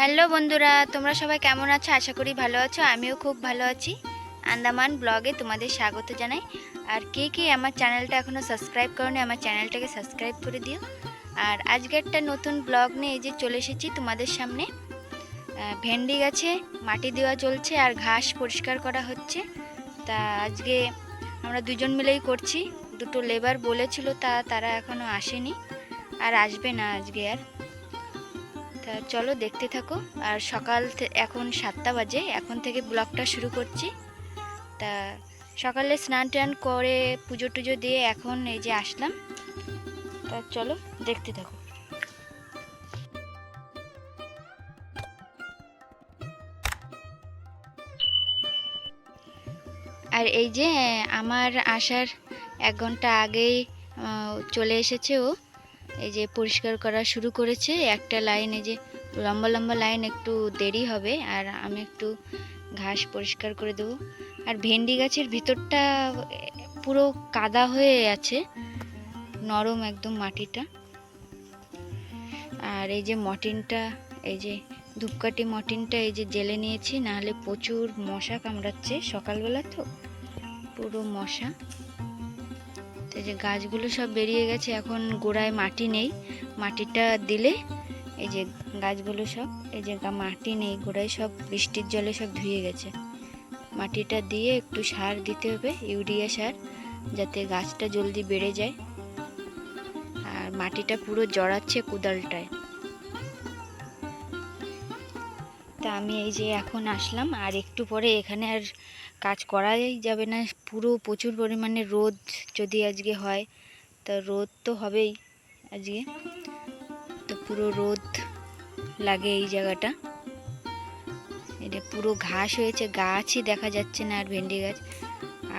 Hello বন্ধুরা, তোমরা সবাই কেমন আছো? আশা করি ভালো আছো, আমিও খুব ভালো আছি। আন্দামান ব্লগে তোমাদের স্বাগত জানাই। আর কে কে আমার চ্যানেলটা এখনও সাবস্ক্রাইব করনি, আমার চ্যানেলটাকে সাবস্ক্রাইব করে দিও। আর আজকে একটা নতুন ব্লগ নিয়ে এই যে চলে এসেছি তোমাদের সামনে। ভেন্ডি গাছে মাটি দেওয়া চলছে আর ঘাস পরিষ্কার করা হচ্ছে। তা আজকে আমরা দুজন মিলেই করছি। দুটো লেবার বলেছিল তা, তারা এখনও আসেনি। আর আসবে না আজকে আর। তা চলো দেখতে থাকো। আর সকাল এখন সাতটা বাজে, এখন থেকে ব্লগটা শুরু করছি। তা সকালে স্নান টান করে পুজো টুজো দিয়ে এখন এই যে আসলাম। তা চলো দেখতে থাকো। আর এই যে আমার আসার এক ঘণ্টা আগেই চলে এসেছে ও। এই যে পরিষ্কার করা শুরু করেছে, একটা লাইনে যে লম্বা লম্বা লাইন একটু দেরি হবে, আর আমি একটু ঘাস পরিষ্কার করে দেবো। আর ভেন্ডি গাছের ভিতরটা পুরো কাদা হয়ে আছে, নরম একদম মাটিটা। আর এই যে মটিনটা, এই যে ধূপকাঠি মটিনটা এই যে জেলে নিয়েছি, নাহলে প্রচুর মশা কামড়াচ্ছে, সকালবেলা তো পুরো মশা। তো যে গাছগুলো সব বেরিয়ে গেছে, এখন গোড়ায় মাটি নেই। মাটিটা দিলে এই যে গাছগুলো সব, এই যে মাটি নেই, গোড়ায় সব বৃষ্টির জলে সব ধুয়ে গেছে। মাটিটা দিয়ে একটু সার দিতে হবে, ইউরিয়া সার, যাতে গাছটা জলদি বেড়ে যায়। আর মাটিটা পুরো জড়াচ্ছে কোদালটায়। তা আমি এই যে এখন আসলাম, আর একটু পরে এখানে আর কাজ করাই যাবে না। পুরো প্রচুর পরিমাণে রোদ যদি আজকে হয়, তা রোদ তো হবেই আজকে। তো পুরো রোদ লাগে এই জায়গাটা। এটা পুরো ঘাস হয়েছে, গাছই দেখা যাচ্ছে না আর ভেন্ডি গাছ।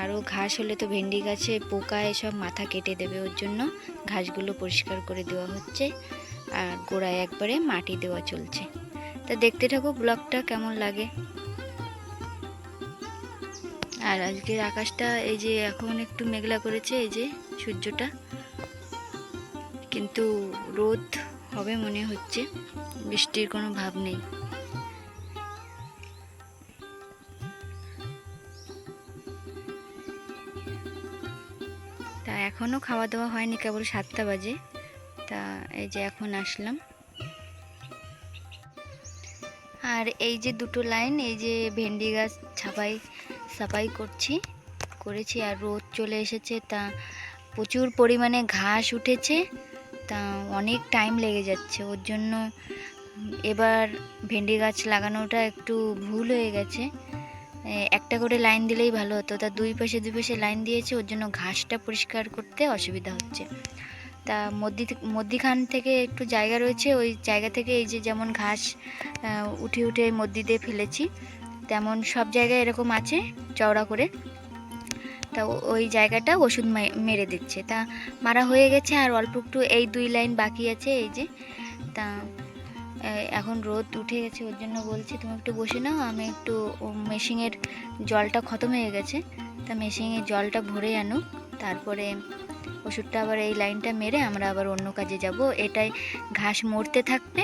আরও ঘাস হলে তো ভেন্ডি গাছে পোকা এসব মাথা কেটে দেবে, ওর জন্য ঘাসগুলো পরিষ্কার করে দেওয়া হচ্ছে আর গোড়ায় একবারে মাটি দেওয়া চলছে। তা দেখতে থাকো ব্লগটা কেমন লাগে। আর আজকের আকাশটা এই যে এখন একটু মেঘলা করেছে, এই যে সূর্যটা। কিন্তু রোদ হবে মনে হচ্ছে, বৃষ্টির কোনো ভাব নেই। তা এখনও খাওয়া দাওয়া হয়নি, কেবল সাতটা বাজে। তা এই যে এখন আসলাম। আর এই যে দুটো লাইন, এই যে ভেন্ডি গাছ ছাপাই সাপাই করছি, করেছি আর রোদ চলে এসেছে, তা প্রচুর পরিমাণে ঘাস উঠেছে, তা অনেক টাইম লেগে যাচ্ছে। ওর জন্য এবার ভেন্ডি গাছ লাগানোটা একটু ভুল হয়ে গেছে। একটা করে লাইন দিলেই ভালো হতো। তা দুই পাশে দুই পাশে লাইন দিয়েছে, ওর জন্য ঘাসটা পরিষ্কার করতে অসুবিধা হচ্ছে। তা মধ্যি মধ্যিখান থেকে একটু জায়গা রয়েছে, ওই জায়গা থেকে এই যে যেমন ঘাস উঠে উঠে মধ্যি দিয়ে ফেলেছি তেমন সব জায়গায় এরকম আছে, চওড়া করে। তা ওই জায়গাটা ওষুধ মেরে দিচ্ছে। তা মারা হয়ে গেছে আর অল্প একটু এই দুই লাইন বাকি আছে এই যে। তা এখন রোদ উঠে গেছে, ওর জন্য বলছি তুমি একটু বসে নাও, আমি একটু মেশিনের জলটা খতম হয়ে গেছে। তা মেশিনের জলটা ভরে আনুক, তারপরে ওষুধটা আবার এই লাইনটা মেরে আমরা আবার অন্য কাজে যাব। এটাই ঘাস মরতে থাকবে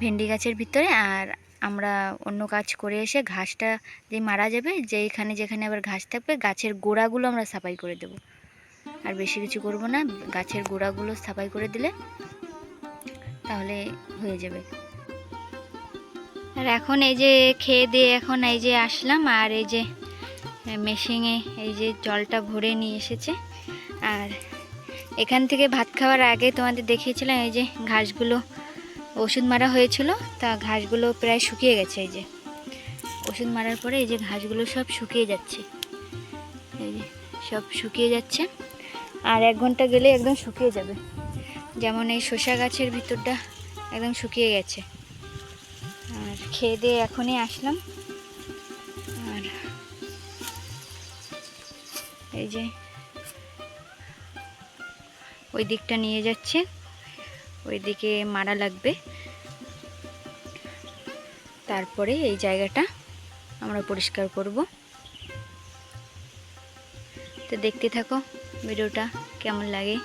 ভেন্ডি গাছের ভিতরে আর আমরা অন্য কাজ করে এসে ঘাসটা যে মারা যাবে যেখানে যেখানে আবার ঘাস থাকবে, গাছের গোড়াগুলো আমরা সাফাই করে দেব। আর বেশি কিছু করব না, গাছের গোড়াগুলো সাফাই করে দিলে তাহলে হয়ে যাবে। আর এখন এই যে খেয়ে দিয়ে এখন এই যে আসলাম, আর এই যে মেশিনে এই যে জলটা ভরে নিয়ে এসেছে। আর এখান থেকে ভাত খাওয়ার আগে তোমাদের দেখিয়েছিলাম এই যে ঘাসগুলো ওষুধ মারা হয়েছিল, তা ঘাসগুলো প্রায় শুকিয়ে গেছে এই যে। ওষুধ মারার পরে এই যে ঘাসগুলো সব শুকিয়ে যাচ্ছে। এই যে সব শুকিয়ে যাচ্ছে, আর এক ঘণ্টা গেলে একদম শুকিয়ে যাবে। যেমন এই শসা গাছের ভিতরটা একদম শুকিয়ে গেছে। আর খেয়ে দিয়ে এখনই আসলাম। আর এই যে ওই দিকটা নিয়ে যাচ্ছে। ওইদিকে মারা লাগবে। তারপরে এই জায়গাটা আমরা পরিষ্কার করব। তো দেখতে থাকো ভিডিওটা কেমন লাগে।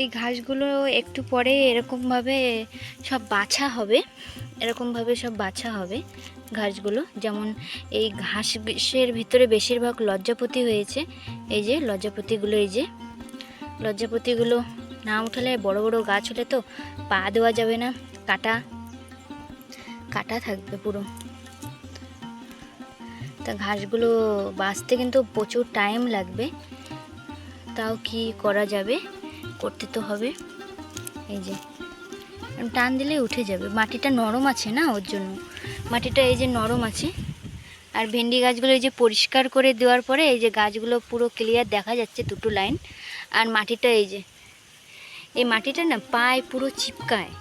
এই ঘাসগুলো একটু পরে এরকমভাবে সব বাছা হবে। এরকমভাবে সব বাছা হবে। ঘাসগুলো, যেমন এই ঘাসের ভিতরে বেশিরভাগ লজ্জাপতি হয়েছে। এই যে লজ্জাপতিগুলো, এই যে লজ্জাপতিগুলো না উঠালে বড় বড় গাছ হলে তো পা দেওয়া যাবে না, কাটা কাটা থাকবে পুরো। তা ঘাসগুলো বাঁচতে কিন্তু প্রচুর টাইম লাগবে। তাও কি করা যাবে? করতে তো হবে। এই যে টান দিলে উঠে যাবে। মাটিটা নরম আছে না ওর জন্য? মাটিটা এই যে নরম আছে। আর ভেন্ডি গাছগুলো এই যে পরিষ্কার করে দেওয়ার পরে এই যে গাছগুলো পুরো ক্লিয়ার দেখা যাচ্ছে দুটো লাইন আর মাটিটা এই যে, এই মাটিটা না পায়ে পুরো চিপকায়।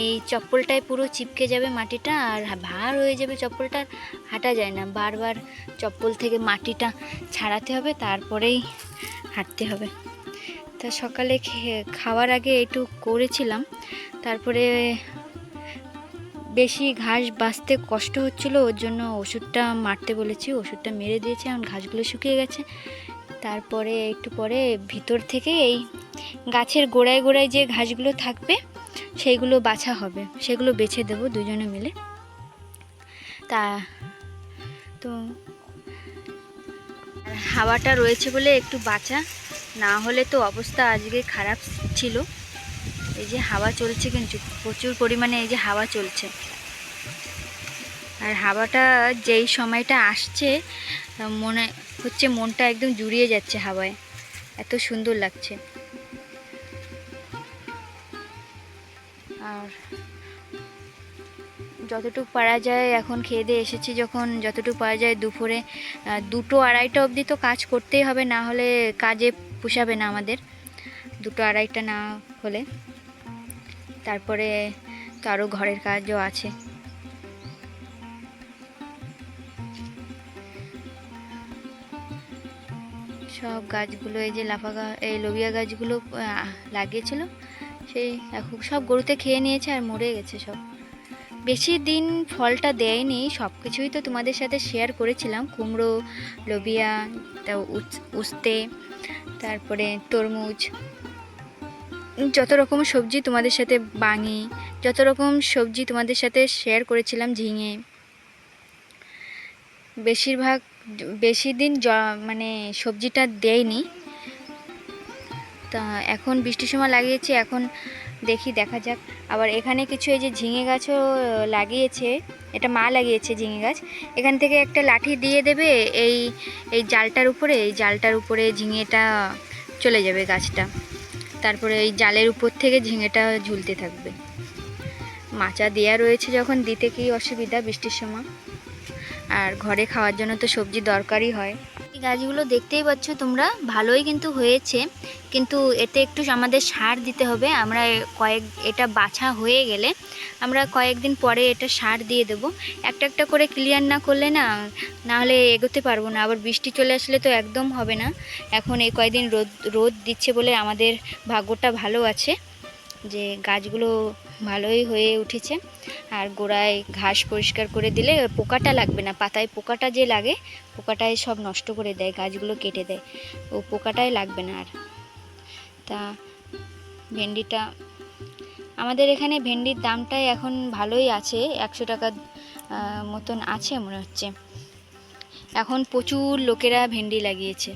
এই চপ্পলটায় পুরো চিপকে যাবে মাটিটা আর ভার হয়ে যাবে চপ্পলটা, হাঁটা যায় না। বারবার চপ্পল থেকে মাটিটা ছাড়াতে হবে, তারপরেই হাঁটতে হবে। তা সকালে খাওয়ার আগে একটু করেছিলাম। তারপরে বেশি ঘাস বাঁচতে কষ্ট হচ্ছিল, ওর জন্য ওষুধটা মারতে বলেছি, ওষুধটা মেরে দিয়েছে, এখন ঘাসগুলো শুকিয়ে গেছে। তারপরে একটু পরে ভিতর থেকে এই গাছের গোড়ায় গোড়ায় যে ঘাসগুলো থাকবে, সেইগুলো বাছা হবে। সেগুলো বেছে দেবো দুজনে মিলে। তা, তো হাওয়াটা রয়েছে বলে একটু বাঁচা। না হলে তো অবস্থা আজকে খারাপ ছিল। এই যে হাওয়া চলছে কিন্তু, প্রচুর পরিমাণে এই যে হাওয়া চলছে। আর হাওয়াটা যেই সময়টা আসছে, মনে হচ্ছে মনটা একদম জুড়িয়ে যাচ্ছে হাওয়ায়। এত সুন্দর লাগছে। আর যতটুকু পারা যায়, এখন খেয়ে দিয়ে এসেছি যখন যতটুকু পারা যায় দুপুরে দুটো আড়াইটা অবধি তো কাজ করতেই হবে, না হলে কাজে পোষাবে না আমাদের। দুটো আড়াইটা না হলে। তারপরে তো আরও ঘরের কাজও আছে। সব গাছগুলো, এই যে লাফা গাছ এই লোবিয়া গাছগুলো লাগিয়েছিল। সেই এখন সব গরুতে খেয়ে নিয়েছে আর মরে গেছে সব। বেশি দিন ফলটা দেয়নি সব কিছুই তো তোমাদের সাথে শেয়ার করেছিলাম। কুমড়ো, লোবিয়া, তা উস্তে, তারপরে তরমুজ, যত রকম সবজি তোমাদের সাথে বাঙি, যত রকম সবজি তোমাদের সাথে শেয়ার করেছিলাম ঝিঙে। বেশিরভাগ, বেশি দিন জ- মানে সবজিটা দেয়নি। তা এখন বৃষ্টির সময় লাগিয়েছি, এখন দেখি, দেখা যাক। আবার এখানে কিছু এই যে ঝিঙে গাছও লাগিয়েছে। এটা মা লাগিয়েছে ঝিঙে গাছ। এখান থেকে একটা লাঠি দিয়ে দেবে, এই এই জালটার উপরে, এই জালটার উপরে ঝিঙেটা চলে যাবে গাছটা। তারপরে এই জালের উপর থেকে ঝিঙেটা ঝুলতে থাকবে। মাচা দেওয়া রয়েছে যখন, দিতে কি অসুবিধা বৃষ্টির সময়? আর ঘরে খাওয়ার জন্য তো সবজি দরকারই হয়। এই গাছগুলো দেখতেই পাচ্ছ তোমরা, ভালোই কিন্তু হয়েছে। কিন্তু এতে একটু আমাদের সার দিতে হবে, আমরা কয়েক, এটা বাছা হয়ে গেলে আমরা কয়েকদিন পরে এটা সার দিয়ে দেব। একটা একটা করে ক্লিয়ার না করলে না না হলে এগোতে পারব না, আবার বৃষ্টি চলে আসলে তো একদম হবে না। এখন এই কয়েকদিন রোদ রোদ দিচ্ছে বলে আমাদের ভাগ্যটা ভালো আছে। যে গাছগুলো ভালোই হয়ে উঠেছে। আর গোড়ায় ঘাস পরিষ্কার করে দিলে পোকাটা লাগবে না। পাতায় পোকাটা যে লাগে, পোকাটাই সব নষ্ট করে দেয়, গাছগুলো কেটে দেয়। ও পোকাটাই লাগবে না আর। তা ভেন্ডিটা, আমাদের এখানে ভেন্ডির দামটাই এখন ভালোই আছে, একশো টাকা মতন আছে মনে হচ্ছে। এখন প্রচুর লোকেরা ভেন্ডি লাগিয়েছে।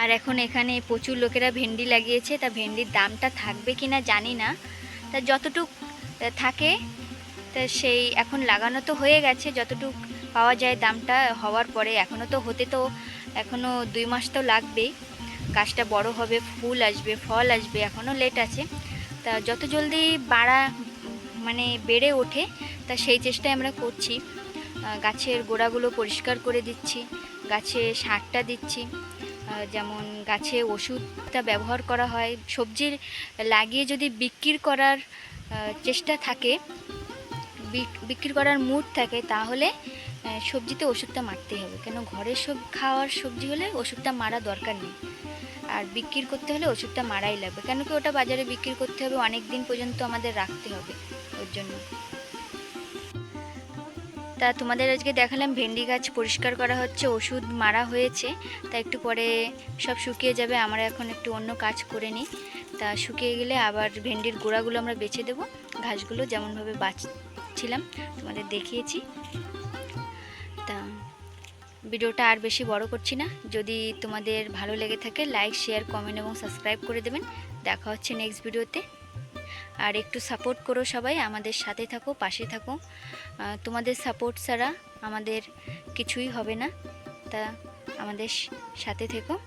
আর এখন এখানে প্রচুর লোকেরা ভেন্ডি লাগিয়েছে, তা ভেন্ডির দামটা থাকবে কি না জানি না। তা যতটুক থাকে, তা সেই এখন লাগানো তো হয়ে গেছে, যতটুক পাওয়া যায় দামটা হওয়ার পরে। এখনও তো হতে তো এখনও দুই মাস তো লাগবেই। গাছটা বড় হবে, ফুল আসবে, ফল আসবে এখনও লেট আছে। তা যত জলদি বাড়া মানে বেড়ে ওঠে, তা সেই চেষ্টাই আমরা করছি। গাছের গোড়াগুলো পরিষ্কার করে দিচ্ছি, গাছে সারটা দিচ্ছি। যেমন গাছে ওষুধটা ব্যবহার করা হয়, সবজির লাগিয়ে যদি বিক্রি করার চেষ্টা থাকে বিক্রি করার মুড থাকে, তাহলে সবজিতে ওষুধটা মারতেই হবে। কেন ঘরের সব খাওয়ার সবজি হলে ওষুধটা মারা দরকার নেই। আর বিক্রি করতে হলে ওষুধটা মারাই লাগবে। কেন কি ওটা বাজারে বিক্রি করতে হবে অনেক দিন পর্যন্ত আমাদের রাখতে হবে। ওর জন্য। তা তোমাদের আজকে দেখালাম, ভেন্ডি গাছ পরিষ্কার করা হচ্ছে, ওষুধ মারা হয়েছে, তা একটু পরে সব শুকিয়ে যাবে, আমরা এখন একটু অন্য কাজ করে নিই। তা শুকিয়ে গেলে আবার ভেন্ডির গোড়াগুলো আমরা বেছে দেবো, ঘাসগুলো যেমনভাবে বাঁচছিলাম তোমাদের দেখিয়েছি। তা ভিডিওটা আর বেশি বড় করছি না, যদি তোমাদের ভালো লেগে থাকে, লাইক, শেয়ার, কমেন্ট এবং সাবস্ক্রাইব করে দেবেন। দেখা হচ্ছে নেক্সট ভিডিওতে আর একটু সাপোর্ট করো সবাই, আমাদের সাথে থাকো, পাশে থাকো। তোমাদের সাপোর্ট ছাড়া আমাদের কিছুই হবে না। তা আমাদের সাথে থেকো।